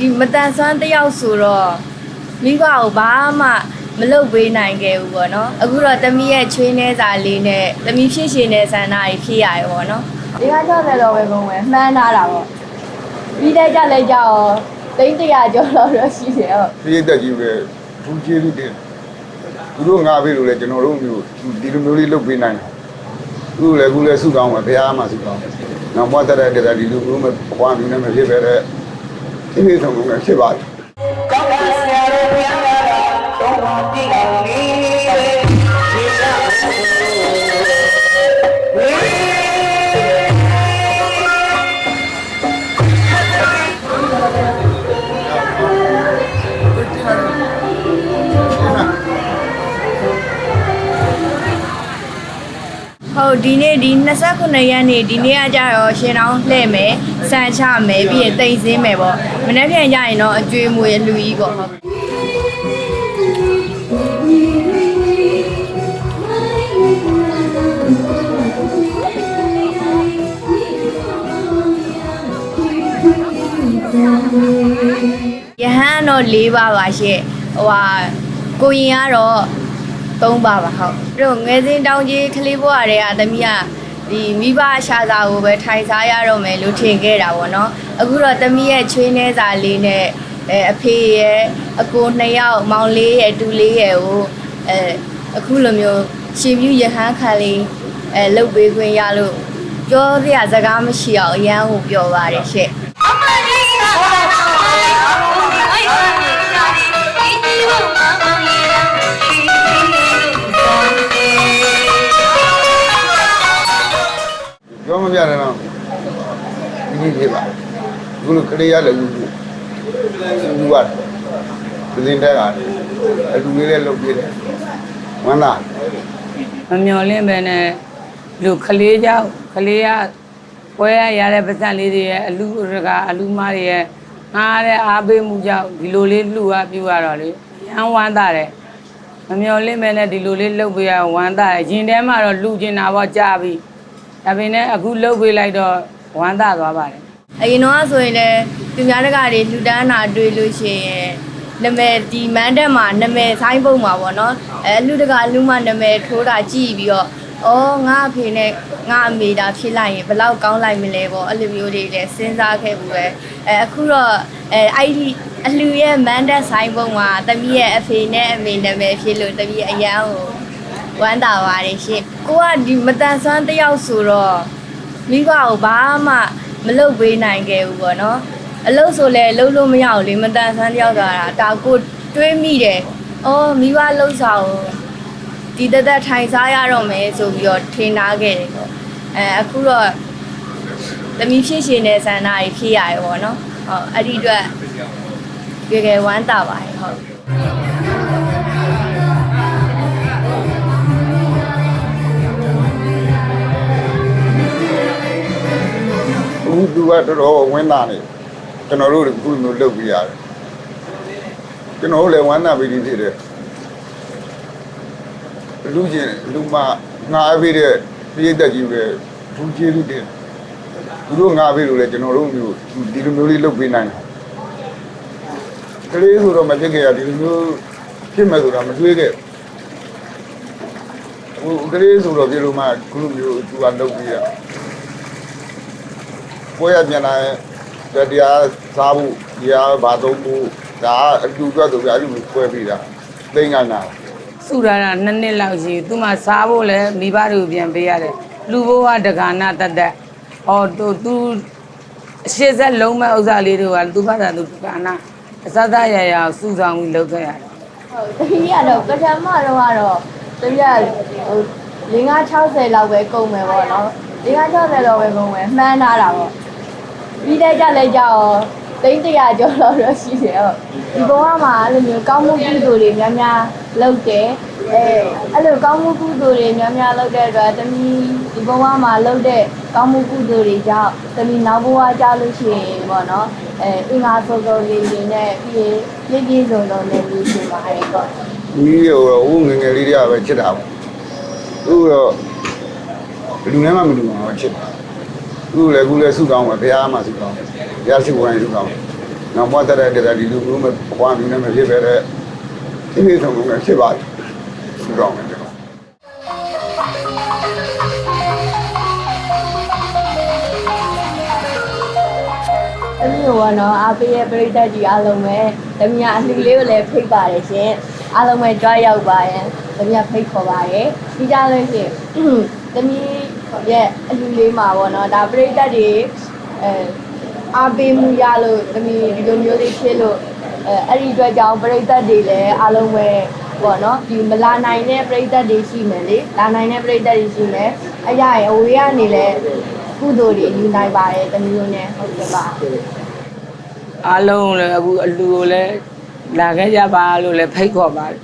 ဒီမတန်ဆွမ်းတစ်ယောက်ဆိုတော့မိဘကိုဘာမှမလုပ်ပေးနိုင်ခဲ့ဘူးပေါ့နော်အခုတော့တမီးရဲ့ချွေးနှဲစာလေးနဲ့တမီးဖြစ်ရှင်တဲ့ဆန္ဒကြီးဖြစ်ရရပေါ့နော်ဒီကကြောက်တယ်တော့ပဲပုံပဲမှန်းထားတာပေါ့ပြီးတဲ့ကြလဲကြောက်သိန်း100ကျော်တော့တော့ရှိတယ်ဟုတ်ပြည့်တက်ကြီးပဲသူကျေးဇူးတင်သူတို့ငါပေးလို့လေကျွန်တော်တို့မျိုးဒီလိုမျိုးလေးလုပ်ပေးနိုင်တယ်သူတို့လည်းခုလည်းဆုတောင်းပါဘုရားမှာဆုတောင်းနောက်ဘဝတရတဲ့ဒီလိုမျိုးမဘဝမျိုးနဲ့မဖြစ်ပဲတဲ့ ဒီနေ့ဆုံးကဖြစ်ပါလိမ့်ကောင်းပါဆရာတော်ဘုရားကတော့ပါတိအောင်လေးဒီကဝေးဟုတ်ဒီနေ့ဒီ29ရက်နေ့ဒီနေ့ကကြတော့ရှင်တောင်းလှည့်မယ်စံချမယ်ပြီးရင်တိတ်စင်းမယ်ပေါ့ မနေ့ပြန်ကြရင်တော့အကျွေးမွေလူကြီးပေါ့ဟုတ်ယဟန်တော့၄ပါးပါရှင့်ဟိုဟာကိုရင်ကတော့၃ပါးပါဟုတ်ပြီးတော့ငယ်စဉ်တောင်ကြီးကလေးဘွားတွေကသမီးက ဒီမိဘအရှာစာကိုပဲထိုင်စားရတော့မယ်လို့ထင်ခဲ့တာပေါ့နော်အခုတော့သမီးရဲ့ချွေးနှဲစာလေးနဲ့အဲအဖေရဲ့အကိုနှစ်ယောက်မောင်လေးရဲ့တူလေးရဲ့ကိုအဲအခုလိုမျိုးရှင်ပြူယဟန်ခံလေးအဲလှုပ်ပေးခွင့်ရလို့ပြောစရာစကားမရှိအောင်အရန်ကိုပြောပါတယ်ရှင့်အမလေးက ခုလိုကလေးရလည်းဦးဦးဦးပါဒီင်းတက်ကအတူလေးလည်းလုပ်ပြတယ်ဝမ်းသာမမျော်လင့်ပဲနဲ့လူကလေးကြောင့်ကလေးကပွဲရရတဲ့ပတ်စံလေးတွေရဲ့အလူရကအလူမတွေရဲ့ငားတဲ့အားပေးမှုကြောင့်ဒီလိုလေးလှူအပ်ပြရတော့လေရမ်းဝမ်းသာတယ်မမျော်လင့်ပဲနဲ့ဒီလိုလေးလှုပ်ပေးရဝမ်းသာတယ်ရင်ထဲမှာတော့လှူကျင်တာပေါ့ကြာပြီဒါပေမဲ့အခုလှုပ်ပေးလိုက်တော့ဝမ်းသာသွားပါတယ် အရင်တော့ဆိုရင်လည်းသူများတကာတွေလူတန်းတာတွေ့လို့ရှိရင်နာမည်ဒီမန်းတက်မှာနာမည်ဆိုင်ပုံမှာပေါ့နော်အဲလူတကာလူမနာမည်ထိုးတာကြည့်ပြီးတော့အော်ငါအဖေနဲ့ငါအမေဒါဖြစ်လိုက်ရင်ဘယ်လောက်ကောင်းလိုက်မလဲပေါ့အဲ့လိုမျိုးတွေလည်းစဉ်းစားခဲ့ဘူးပဲအဲအခုတော့အဲအဲ့ဒီအလူရဲ့မန်းတက်ဆိုင်ပုံမှာတမီးရဲ့အဖေနဲ့အမေနာမည်ဖြစ်လို့တမီးအရန်ကိုဝမ်းသာပါတယ်ရှင်ကိုကဒီမတန်ဆွမ်းတစ်ယောက်ဆိုတော့မိဘကိုဘာမှ မလုပ်ပေးနိုင်ခဲ့ဘူးပေါ့နော်အလုပ်ဆိုလဲလုပ်လို့မရဘူးလေမတန်ဆန်းတယောက်သာတာဒါကိုတွေးမိတယ်အော်မိဘလှုပ်ဆောင်ဒီတက်တက်ထိုင်စားရတော့မယ်ဆိုပြီးတော့ထင်ထားခဲ့တယ်ပေါ့အဲအခုတော့သမီးဖြစ်ရှင်တဲ့ဆန္ဒကြီးဖြစ်ရရပေါ့နော်ဟုတ်အဲ့ဒီအတွက်ကြွယ်ကြဝမ်းသာပါတယ်ဟုတ် ကတော်တော်ဝင်းသားနေကျွန်တော်တို့ခုမျိုးလုပ်ပြရတယ်ကျွန်တော်တို့လည်းဝမ်းသာပြီးဒီဖြစ်တယ်လူချင်းလူမငါအဖေတဲ့ပြည့်တက်ကြီးပဲသူကျေးဇူးတင်သူတို့ငါပေးလို့လေကျွန်တော်တို့မျိုးဒီလိုမျိုးလေးလုပ်ပေးနိုင်တယ်ကလေးဆိုတော့မဖြစ်ခဲ့ရဒီလိုမျိုးဖြစ်မဲ့ဆိုတာမတွေးခဲ့ဟိုကလေးဆိုတော့ပြေလို့မှခုလိုမျိုးသူကလုပ်ပြီးရ ကိုရပြန်လာတဲ့တရားစားဖို့တရားဘာသုံးဖို့ဒါအတူတွက်ဆိုပြအဲ့လိုပွဲပြီးတာသိငါနာစုရတာနှစ်နှစ်လောက်ရှိသူမှစားဖို့လဲမိဘတွေကိုပြန်ပေးရတယ်လူဘဝတက္ကနာတတ်တတ်ဟောသူသူအရှိစက်လုံးမဲ့ဥစ္စာလေးတွေကသူဘာသာသူတက္ကနာအစသရရစုဆောင်ပြီးလုပ်ခဲ့ရတယ်ဟုတ်တတိယတော့ပထမတော့ကတော့တတိယဟို560လောက်ပဲကုန်မယ်ပေါ့နော်560လောက်ပဲကုန်မယ်မှန်းထားတာပေါ့ ပြီးတဲ့ကြလဲကြောက်သိန်း100ကျော်လောက်တော့ရှိတယ်ဟုတ်ဒီဘဝမှာအဲ့လိုမျိုးကောင်းမှုကုသိုလ်တွေများများလုပ်တယ်အဲအဲ့လိုကောင်းမှုကုသိုလ်တွေများများလုပ်တဲ့အတွက်တမီးဒီဘဝမှာလုပ်တဲ့ကောင်းမှုကုသိုလ်တွေကြောင့်တမီးနောက်ဘဝကြလို့ရှိရင်ပေါ့နော်အဲအင်္ဂါစောစောလေးလေးနဲ့ပြီးရင်ပြည့်ပြည့်စုံစုံနဲ့နေရှင်ပါတယ်ပေါ့ဒီရောဟိုငငယ်လေးတွေကပဲချစ်တာပေါ့သူတော့လူနဲ့မှမလူအောင်ချစ်တာ သူလည်းခုလည်းဆုတောင်းပါဘုရားမှာဆုတောင်းဘုရားရှိခိုးတိုင်းဆုတောင်းငနောက်မှတက်တဲ့တဲ့ဒီလူမျိုးမဘွားမျိုးနဲ့မဖြစ်ပဲတဲ့ဒီနေ့ဆုံးလုံးနဲ့ဖြစ်ပါဆူတော့မယ်ကျွန်တော်။သမီးတို့ကနော်အားပေးရဲ့ပရိသတ်ကြီးအားလုံးပဲသမီးကအလှူလေးကိုလည်းဖိတ်ပါတယ်ရှင်။အားလုံးပဲကြွားရောက်ပါရဲ့။သမီးကဖိတ်ခေါ်ပါတယ်။ဒီကြလို့ရှိရင်သမီး ရဲ့အလှူလေးမှာပေါ့နော်ဒါပရိသတ်တွေအဲအားပေးမှုရလို့သမီးဒီလိုမျိုးလေးဖြစ်လို့အဲအဲ့ဒီအတွက်ကြောင့်ပရိသတ်တွေလည်းအားလုံးပဲပေါ့နော်ဒီမလာနိုင်တဲ့ပရိသတ်တွေရှိမယ်လေလာနိုင်တဲ့ပရိသတ်တွေရှိမယ်အဲ့ရရင်အဝေးကနေလည်းကုသိုလ်တွေယူနိုင်ပါတယ်သမီးတို့ ਨੇ ဟုတ်ကဲ့ပါအားလုံးလည်းအခုအလူကိုလည်းလာခဲ့ကြပါလို့လည်းဖိတ်ခေါ်ပါတယ်